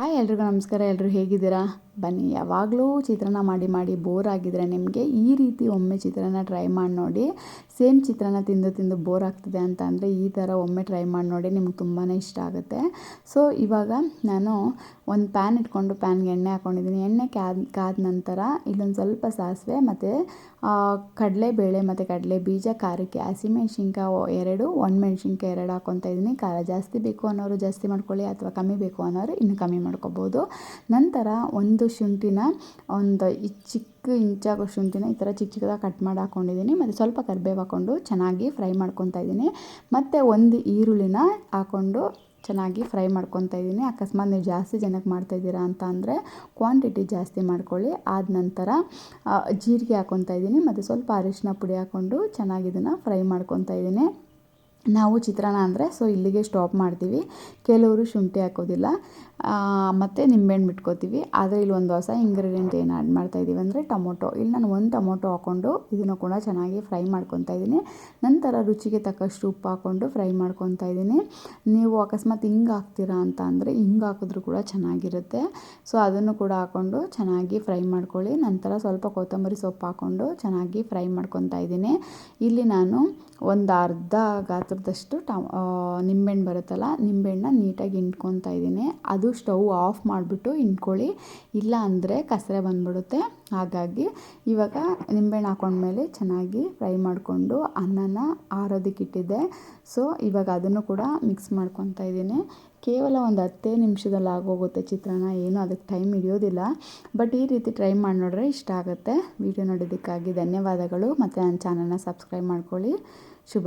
Hi ಎಲ್ರಿಗೂ ನಮಸ್ಕಾರ ಎಲ್ಲರೂ ಹೇಗಿದ್ದೀರಾ? ಬನ್ನಿ, ಯಾವಾಗಲೂ ಚಿತ್ರಾನ್ನ ಮಾಡಿ ಮಾಡಿ ಬೋರ್ ಆಗಿದ್ರೆ ನಿಮಗೆ ಈ ರೀತಿ ಒಮ್ಮೆ ಚಿತ್ರಾನ್ನ ಟ್ರೈ ಮಾಡಿ ನೋಡಿ ಸೇಮ್ ಚಿತ್ರಾನ್ನ ತಿಂದು ತಿಂದು ಬೋರ್ ಆಗ್ತದೆ ಅಂತ ಅಂದರೆ ಈ ಥರ ಒಮ್ಮೆ ಟ್ರೈ ಮಾಡಿ ನೋಡಿ ನಿಮ್ಗೆ ತುಂಬಾ ಇಷ್ಟ ಆಗುತ್ತೆ. ಸೊ ಇವಾಗ ನಾನು ಒಂದು ಪ್ಯಾನ್ ಇಟ್ಕೊಂಡು ಪ್ಯಾನ್ಗೆ ಎಣ್ಣೆ ಹಾಕ್ಕೊಂಡಿದ್ದೀನಿ ಎಣ್ಣೆ ಕಾದ ಕಾದ ನಂತರ ಇಲ್ಲೊಂದು ಸ್ವಲ್ಪ ಸಾಸಿವೆ ಮತ್ತು ಕಡಲೆಬೇಳೆ ಮತ್ತು ಕಡಲೆ ಬೀಜ ಖಾರಕ್ಕೆ ಹಸಿಮೆಣ್ಸಿನ್ಕಾಯಿ ಎರಡು, ಒಣಮೆಣ್ಸಿನ್ಕಾಯಿ ಎರಡು ಹಾಕ್ಕೊತಾ ಇದ್ದೀನಿ. ಖಾರ ಜಾಸ್ತಿ ಬೇಕು ಅನ್ನೋರು ಜಾಸ್ತಿ ಮಾಡ್ಕೊಳ್ಳಿ ಅಥವಾ ಕಮ್ಮಿ ಬೇಕು ಅನ್ನೋರು ಇನ್ನು ಕಮ್ಮಿ ಮಾಡ್ಕೊಬೋದು. ನಂತರ ಒಂದು ಶುಂಠಿನ, ಒಂದು ಈ ಚಿಕ್ಕ ಇಂಚಾಗೋ ಶುಂಠಿನ ಈ ಥರ ಚಿಕ್ಕ ಚಿಕ್ಕದಾಗಿ ಕಟ್ ಮಾಡಿ ಹಾಕ್ಕೊಂಡಿದ್ದೀನಿ ಮತ್ತು ಸ್ವಲ್ಪ ಕರಿಬೇವು ಹಾಕ್ಕೊಂಡು ಚೆನ್ನಾಗಿ ಫ್ರೈ ಮಾಡ್ಕೊತಾ ಇದ್ದೀನಿ. ಮತ್ತು ಒಂದು ಈರುಳ್ಳಿನ ಹಾಕ್ಕೊಂಡು ಚೆನ್ನಾಗಿ ಫ್ರೈ ಮಾಡ್ಕೊತಾ ಇದ್ದೀನಿ. ಅಕಸ್ಮಾತ್ ನೀವು ಜಾಸ್ತಿ ಜನಕ್ಕೆ ಮಾಡ್ತಾಯಿದ್ದೀರಾ ಅಂತ ಅಂದರೆ ಕ್ವಾಂಟಿಟಿ ಜಾಸ್ತಿ ಮಾಡ್ಕೊಳ್ಳಿ. ಆದ ನಂತರ ಜೀರಿಗೆ ಹಾಕ್ಕೊತಾ ಇದ್ದೀನಿ. ಮತ್ತು ಸ್ವಲ್ಪ ಅರಿಶಿನ ಪುಡಿ ಹಾಕ್ಕೊಂಡು ಚೆನ್ನಾಗಿ ಇದನ್ನು ಫ್ರೈ ಮಾಡ್ಕೊತಾ ಇದ್ದೀನಿ. ನಾವು ಚಿತ್ರಾನ್ನ ಅಂದರೆ ಸೊ ಇಲ್ಲಿಗೆ ಸ್ಟಾಪ್ ಮಾಡ್ತೀವಿ. ಕೆಲವರು ಶುಂಠಿ ಹಾಕೋದಿಲ್ಲ. ಮತ್ತು ನಿಂಬೆಹಣ್ಣು ಬಿಟ್ಕೋತೀವಿ. ಆದರೆ ಇಲ್ಲಿ ಒಂದು ಹೊಸ ಇಂಗ್ರೀಡಿಯೆಂಟ್ ಏನು ಆ್ಯಡ್ ಮಾಡ್ತಾಯಿದ್ದೀವಿ ಅಂದರೆ ಟೊಮೊಟೊ. ಇಲ್ಲಿ ನಾನು ಒಂದು ಟೊಮೊಟೊ ಹಾಕ್ಕೊಂಡು ಇದನ್ನು ಕೂಡ ಚೆನ್ನಾಗಿ ಫ್ರೈ ಮಾಡ್ಕೊತಾ ಇದ್ದೀನಿ ನಂತರ ರುಚಿಗೆ ತಕ್ಕಷ್ಟು ಉಪ್ಪು ಹಾಕ್ಕೊಂಡು ಫ್ರೈ ಮಾಡ್ಕೊತಾ ಇದ್ದೀನಿ ನೀವು ಅಕಸ್ಮಾತ್ ಹಿಂಗೆ ಹಾಕ್ತೀರಾ ಅಂತ ಅಂದರೆ ಹಿಂಗೆ ಹಾಕಿದ್ರೂ ಕೂಡ ಚೆನ್ನಾಗಿರುತ್ತೆ. ಸೊ ಅದನ್ನು ಕೂಡ ಹಾಕ್ಕೊಂಡು ಚೆನ್ನಾಗಿ ಫ್ರೈ ಮಾಡ್ಕೊಳ್ಳಿ. ನಂತರ ಸ್ವಲ್ಪ ಕೊತ್ತಂಬರಿ ಸೊಪ್ಪು ಹಾಕ್ಕೊಂಡು ಚೆನ್ನಾಗಿ ಫ್ರೈ ಮಾಡ್ಕೊತಾ ಇದ್ದೀನಿ ಇಲ್ಲಿ ನಾನು ಒಂದು ಅರ್ಧ ಗಾತ್ರದಷ್ಟು ಟ ನಿಂಬೆಹಣ್ಣು ಬರುತ್ತಲ್ಲ, ನಿಂಬೆಹಣ್ಣನ್ನ ನೀಟಾಗಿ ಹಿಂಡ್ಕೊತಾ ಇದ್ದೀನಿ ಅದು ಸ್ಟವ್ ಆಫ್ ಮಾಡಿಬಿಟ್ಟು ಇಟ್ಕೊಳ್ಳಿ ಇಲ್ಲ ಅಂದರೆ ಕಸರೆ ಬಂದ್ಬಿಡುತ್ತೆ. ಹಾಗಾಗಿ ಇವಾಗ ನಿಂಬೆಹಣ್ಣು ಹಾಕೊಂಡ್ಮೇಲೆ ಚೆನ್ನಾಗಿ ಫ್ರೈ ಮಾಡಿಕೊಂಡು ಅನ್ನನ ಆರೋದಕ್ಕೆ ಇಟ್ಟಿದ್ದೆ ಸೊ ಇವಾಗ ಅದನ್ನು ಕೂಡ ಮಿಕ್ಸ್ ಮಾಡ್ಕೊತಾ ಇದ್ದೀನಿ. ಕೇವಲ ಒಂದು ಹತ್ತೇ ನಿಮಿಷದಲ್ಲಿ ಆಗೋಗುತ್ತೆ ಚಿತ್ರಾನ್ನ. ಏನು ಅದಕ್ಕೆ ಟೈಮ್ ಹಿಡಿಯೋದಿಲ್ಲ. ಬಟ್ ಈ ರೀತಿ ಟ್ರೈ ಮಾಡಿ ನೋಡಿದ್ರೆ ಇಷ್ಟ ಆಗುತ್ತೆ. ವಿಡಿಯೋ ನೋಡೋದಕ್ಕಾಗಿ ಧನ್ಯವಾದಗಳು. ಮತ್ತು ನನ್ನ ಚಾನಲ್ನ ಸಬ್ಸ್ಕ್ರೈಬ್ ಮಾಡ್ಕೊಳ್ಳಿ. ಶುಭ